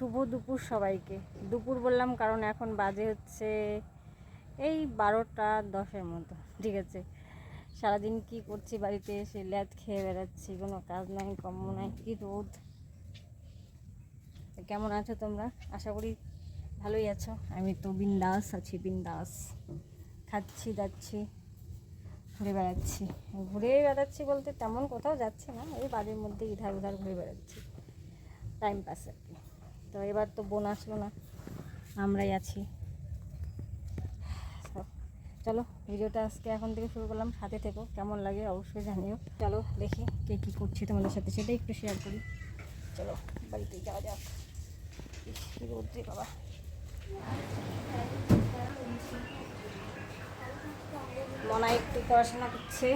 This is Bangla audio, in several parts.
শুভ দুপুর সবাইকে। দুপুর বললাম কারণ এখন বাজে হচ্ছে এই বারোটা দশের মতো। ঠিক আছে? সারাদিন কি করছি বাড়িতে এসে ল্যাদ খেয়ে বেড়াচ্ছি, কোনো কাজ নাই, কর্ম নাই, কি রোদ? কেমন আছো তোমরা? আশা করি ভালোই আছো। আমি তো বিন্দাস আছি, বিন্দাস। খাচ্ছি যাচ্ছি ঘুরে বেড়াচ্ছি। ঘুরে বেড়াচ্ছি বলতে তেমন কোথাও যাচ্ছে না, এই বাড়ির মধ্যে ইধার উধার ঘুরে বেড়াচ্ছি। টাইম পাস আর কি। তো এবার তো বোন আসলো না, আমরাই আছি। চলো, ভিডিওটা আজকে এখন থেকে শুরু করলাম, সাথে থেকো, কেমন লাগে অবশ্যই জানিও। চলো, দেখি কে কী করছি তোমাদের সাথে, সেটাই একটু শেয়ার করি। চলো, বাড়িতে যাওয়া যাক। রোদ্রে বাবা। মনা একটু পড়াশোনা করছে,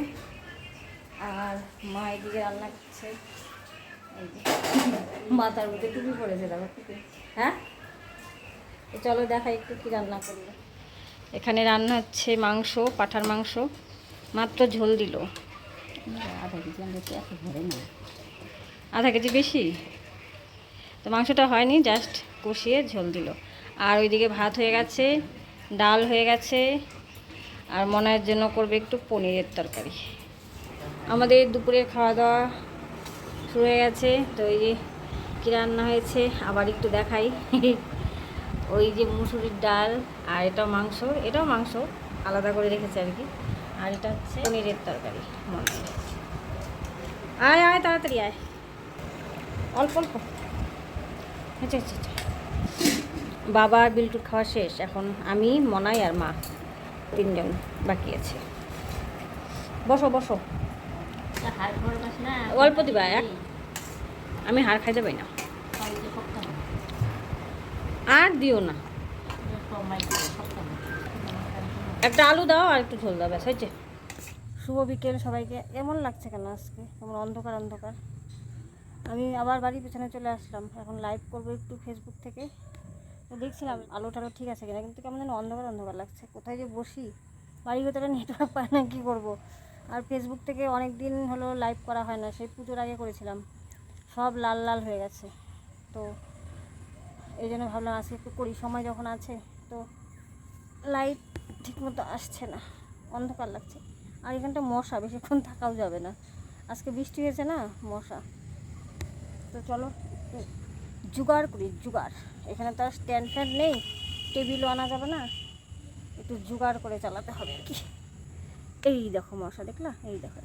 আর মা এদিকে রান্না করছে। মাথার মধ্যে টুপি পড়েছে দেখো। হ্যাঁ? চলো দেখাই একটু কি রান্না করল এখানে রান্না হচ্ছে মাংস পাঠার মাংস। মাত্র ঝোল দিল। আধা কেজি আমরা এত ভরে না। আধা কেজি বেশি? তো মাংসটা হয়নি জাস্ট কষিয়ে ঝোল দিল। আর ওইদিকে ভাত হয়ে গেছে ডাল হয়ে গেছে আর মনের জন্য করবে একটু পনিরের তরকারি। আমাদের দুপুরের খাওয়া দাওয়া শুরু হয়ে গেছে। তো এই যে কী রান্না হয়েছে আবার একটু দেখাই। ওই যে মুসুরির ডাল আর এটাও মাংস এটাও মাংস আলাদা করে রেখেছে আর কি। আর এটা হচ্ছে পনিরের তরকারি মনে আয় আয় তাড়াতাড়ি আয়। অল্প অল্প। আচ্ছা আচ্ছা আচ্ছা। বাবা আর বিল্টুর খাওয়া শেষ এখন আমি মনাই আর মা তিনজন বাকি আছে। বসো বসো। অল্প দিবা এক আমি হার খাইতে পাই না। আর দিও না। একটা আলু দাও আর একটু ঝোল দাও ব্যাস হয়েছে। শুভ বিকেল সবাইকে। এমন লাগছে কেন আজকে? কেমন অন্ধকার অন্ধকার। আমি আবার বাড়ির পেছনে চলে আসলাম। এখন লাইভ করব একটু ফেসবুক থেকে। তো দেখছিলাম আলো টালো ঠিক আছে কিনা কিন্তু কেমন যেন অন্ধকার অন্ধকার লাগছে। কোথায় যে বসি? বাড়ির ভেতরে নেটওয়ার্ক পায় না কী করব? আর ফেসবুক থেকে অনেক দিন হলো লাইভ করা হয় না সেই পুজোর আগে করেছিলাম। সব লাল লাল হয়ে গেছে। তো এই জন্য ভাবলাম আজকে একটু করি। সময় যখন আছে, তো লাইট ঠিকমতো আসছে না। অন্ধকার লাগছে। আর এখানটা মশা বেশিক্ষণ থাকাও যাবে না। আজকে বৃষ্টি হয়েছে না, মশা। তো চলো, জোগাড় করি, জোগাড়। এখানে তো আর স্ট্যান্ড ফ্যান্ড নেই টেবিলও আনা যাবে না। একটু জোগাড় করে চালাতে হবে আর কি। এই দেখো মশা, দেখলা? এই দেখো।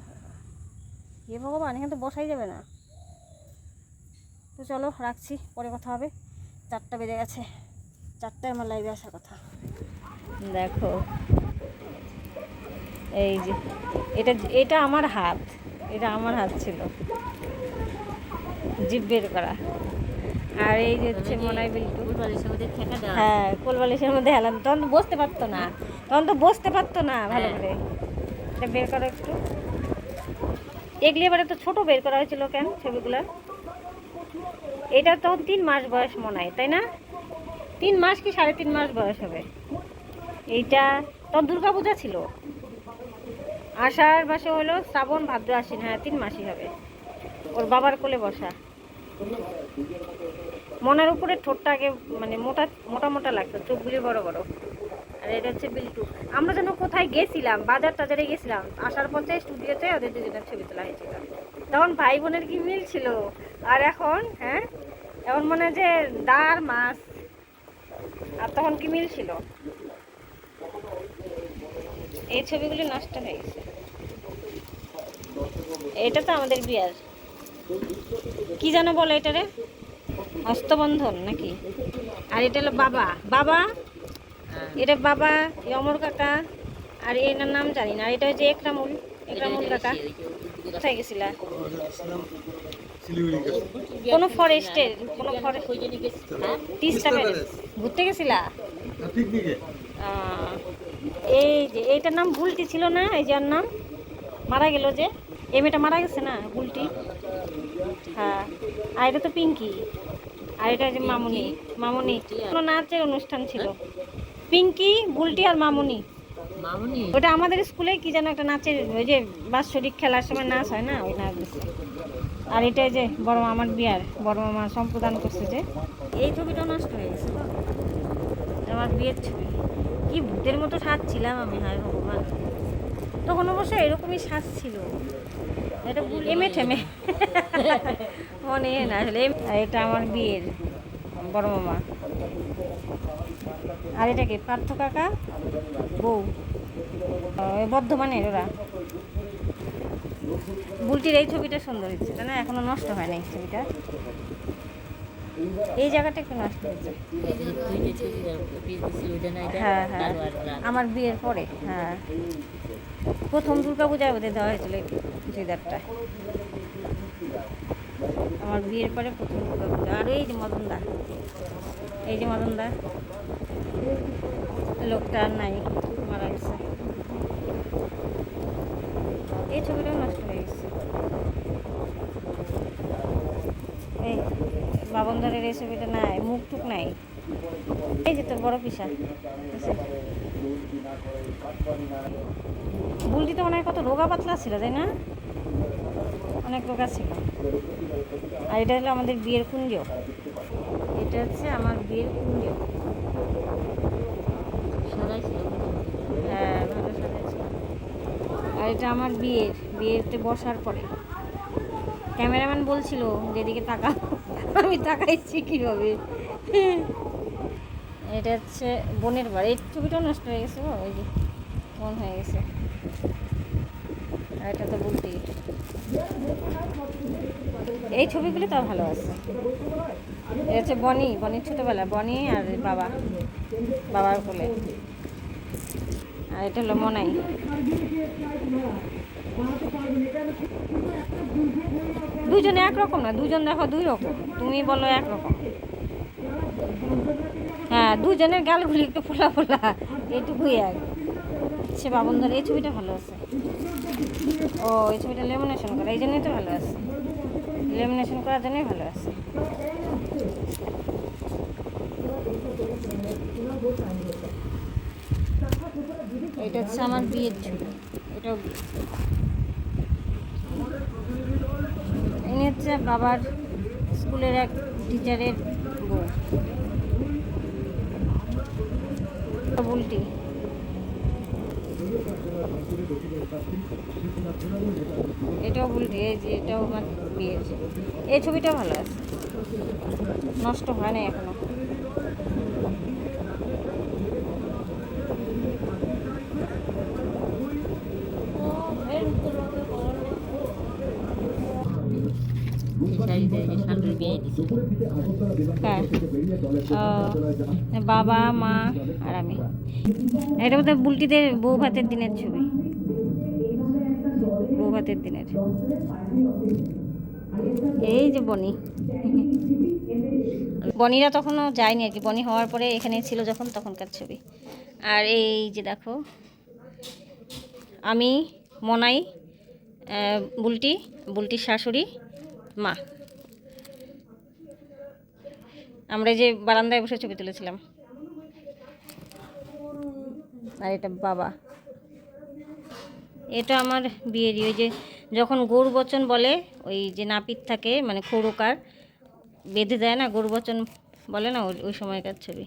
এ ভগবান, এখানে তো বসাই যাবে না। তো চলো রাখছি পরে কথা হবে। চারটা বেজে গেছে। চারটায় আমার লাইভে আসার কথা। দেখো এই যে এটা এটা আমার হাত। এটা আমার হাত ছিল। জিভ বের করা। আর এই যে হচ্ছে মনে হয় বিল্টু। হ্যাঁ কোলবালিশের মধ্যে হেলাম তখন তো বসতে পারতো না। তখন তো বসতে পারতো না ভালো হ্যাঁ। করে। এটা বের করো একটু। এগুলি এবারে তো ছোট বের করা হয়েছিল কেন ছবিগুলো এটা তখন তিন মাস বয়স মনে হয়, তাই না? তিন মাস কি সাড়ে তিন মাস বয়স হবে? এইটা তখন দুর্গা পূজা ছিল। আষাঢ় মাসে হলো শ্রাবণ, ভাদ্র, আশ্বিন হ্যাঁ তিন মাসই হবে। ওর বাবার কোলে বসা। মনের উপরে ঠোঁটটা আগে মানে মোটা মোটা মোটা লাগতো চোখগুলি বড় বড়। আর এটা হচ্ছে বিল্টু। আমরা যেন কোথায় গেছিলাম, বাজার টাজারে গেছিলাম, আসার পথে স্টুডিওতে ওদের দুজনের ছবি তোলা হয়েছিল। তখন ভাই বোনের কি মিল ছিল? আর এখন হ্যাঁ? এখন মনে হয় যে দার মাছ। আর তখন কি মিল ছিল? এই ছবিগুলি নষ্ট হয়ে গেছে। এটা তো আমাদের বিয়ার। কি যেন বলে এটারে? হস্তবন্ধন নাকি? আর এটা হলো বাবা। বাবা এটা বাবা অমর কাকা আর এনার নাম জানি না। আর এটা হচ্ছে একরামুল একরামুল কাকা। কোথায় গেছিলা? কোনো ফরেস্টের কোনো ফরেস্ট তিস্তা প্যালেস ঘুরতে গেছিলা? পিকনিকে এই যে এইটার নাম ভুলটি ছিল না এই যার নাম। মারা গেল যে। এই মেয়েটা মারা গেছে না ভুলটি? হ্যাঁ। আর এটা তো পিঙ্কি। আর এটা যে মামুনি মামুনি। কোনো নাচের অনুষ্ঠান ছিল? পিঙ্কি বুলটি আর মামুনি। মামনি? ওটা আমাদের স্কুলে কি যেন একটা নাচের ওই যে বাৎসরিক খেলার সময় নাচ হয় না? ওই নাচ আর এটা যে বড় মামার বিয়ার বড় মামা সম্প্রদান করছে যে। এই ছবিটা নষ্ট হয়ে গেছে আমার বিয়ের ছবি। কি ভূতের মতো সাজছিলাম আমি হায় ভগবান। তখন অবশ্য এরকমই সাজ ছিল। এটা এমে ঠেমে। মনে না আসলে এটা আমার বিয়ের। বড় মামা। আর এটা কি পার্থ কাকা? বউ। বর্ধমানের ওরা। বুলটির এই ছবিটা সুন্দর তাই না? এখনও নষ্ট হয় না এই ছবিটা। এই জায়গাটা একটু নষ্ট হয়েছে। হ্যাঁ হ্যাঁ। আমার বিয়ের পরে হ্যাঁ। প্রথম দুর্গা পূজায় বোধহয় দেওয়া হয়েছিল চুড়িদারটা। আমার বিয়ের পরে প্রথম দুর্গা পূজা আর এই যে মদনদা, এই যে মদনদা, লোকটা আর নাই, মারা গেছে। এই ছবিটাও নষ্ট হয়ে গেছে। এই বাবনদারের এই ছবিটা নাই মুখ টুক নাই। এই যে তোর বড় পিসা। বুলটি তো হয় কত রোগা পাতলা ছিল, তাই না? অনেক লোক ছিল। আর এটা হলো আমাদের বিয়ের কুঞ্জ। এটা হচ্ছে আমার বিয়ের কুঞ্জ। হ্যাঁ ভালো সাজাইছিল আর এটা আমার বিয়ের বিয়েতে বসার পরে। ক্যামেরাম্যান বলছিল যেদিকে তাকা আমি তাকাইছি কীভাবে? এটা হচ্ছে বোনের বাড়ি। এই ছবিটাও নষ্ট হয়ে গেছে ওই যে মন হয়ে গেছে। আর এটা তো বলতেই। এই ছবিগুলো তাও ভালো আছে। এটা হচ্ছে বনি, বনির ছোটোবেলা, বনি আর বাবা, বাবার কোলে। আর এটা হলো মনাই। দুজনে একরকম না, দুজন দেখো দুই রকম। তুমি বলো একরকম। হ্যাঁ দুজনের গালগুলি একটু ফোলা ফোলা, এইটুকুই এক। সে বাবন ধরে এই ছবিটা ভালো আছে। ও, এই ছবিটা লেমিনেশন করা, এই জন্যই তো ভালো আছে। লেমিনেশন করার জন্যই ভালো আছে। এটা হচ্ছে আমার বিয়ের ছবি এটাও। ইনি হচ্ছে বাবার স্কুলের এক টিচারের বউ। বুলটি। এটাও ভুল, এই যে এটাও আমার বিয়ের এই ছবিটা ভালো আছে। নষ্ট হয় না এখনও। বাবা মা আর আমি। এটা বোধহয় বুলটিদের বউ ভাতের দিনের ছবি। বউ ভাতের দিনের। এই যে বনি। বনিরা তখনও যায়নি আর কি। বনি হওয়ার পরে এখানে ছিল যখন তখনকার ছবি। আর এই যে দেখো আমি মনাই বুলটি বুলটির শাশুড়ি মা। আমরা যে বারান্দায় বসে ছবি তুলেছিলাম। আর এটা বাবা। এটা আমার বিয়েরই ওই যে যখন গরু বচন বলে, ওই যে নাপিত থাকে মানে খৌরকার, বেঁধে দেয় না, গরু বচন বলে না ওই সময়কার ছবি।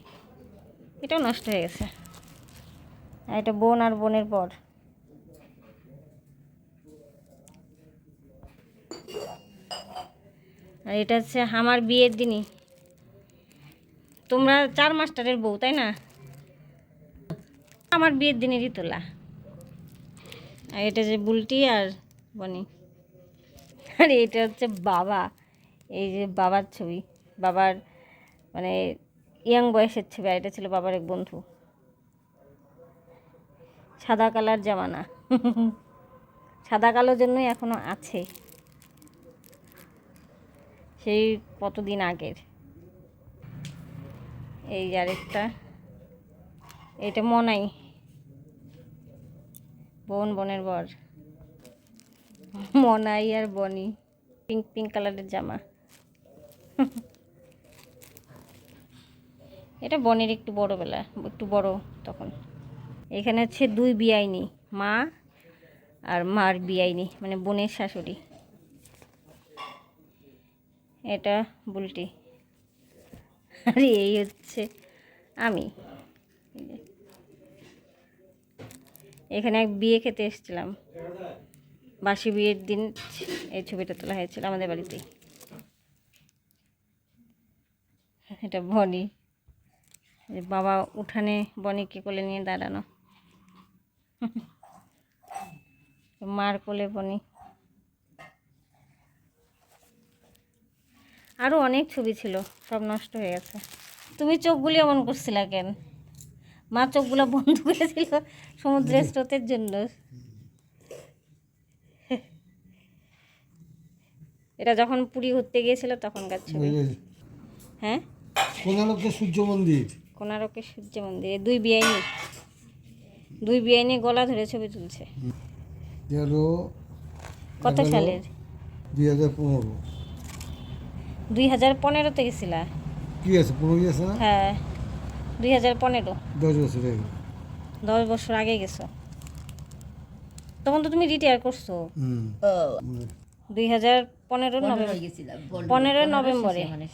এটাও নষ্ট হয়ে গেছে। আর এটা বোন আর বোনের পর। আর এটা হচ্ছে আমার বিয়ের দিনই। তোমরা চার মাস্টারের বউ, তাই না? আমার বিয়ের দিনেরই তোলা আর এটা যে বুলটি আর বনি। আর এটা হচ্ছে বাবা। এই যে বাবার ছবি। বাবার মানে ইয়াং বয়সের ছবি, আর এটা ছিল বাবার এক বন্ধু। সাদা কালার জামানা। সাদা কালোর জন্যই এখনও আছে। সেই কতদিন আগের? এই আরেকটা। এটা মনাই। বোন, বোনের বর। মনাই আর বনি। পিঙ্ক পিঙ্ক কালারের জামা। এটা বনের একটু বড় বেলা একটু বড় তখন। এখানে হচ্ছে দুই বিয়াইনি, মা আর মার বিয়াইনি মানে বোনের শাশুড়ি। এটা বুলটি। আর, এই হচ্ছে আমি। এখানে এক বিয়ে খেতে এসেছিলাম। বাসি বিয়ের দিন এই ছবিটা তোলা হয়েছিল আমাদের বাড়িতেই। এটা বনি। বাবা উঠানে বনিকে কোলে নিয়ে দাঁড়ানো। মার কোলে বনি। আরও অনেক ছবি ছিল সব নষ্ট হয়ে গেছে। তুমি চোখগুলি এমন করছিলা কেন? মা চোখগুলো বন্ধ করেছিল সমুদ্রের স্রোতের জন্য। এটা যখন পুরী ঘুরতে গিয়েছিল তখনকার ছবি। হ্যাঁ? কোনারকে সূর্য মন্দির। কোনারকের সূর্য মন্দিরে দুই বিআইনি দুই বিআইনি গলা ধরে ছবি তুলছে। কত সালের? দুই হাজার পনেরো। দুই হাজার পনেরোতে গেছিলা কি আছে? পনেরো আছে? না হ্যাঁ দুই হাজার পনেরো। দশ বছর আগে। দশ বছর আগে গেছো। তখন তো তুমি রিটায়ার করছ? দুই হাজার পনেরো নভেম্বর। গেছিলা পনেরোই নভেম্বরে। মানে।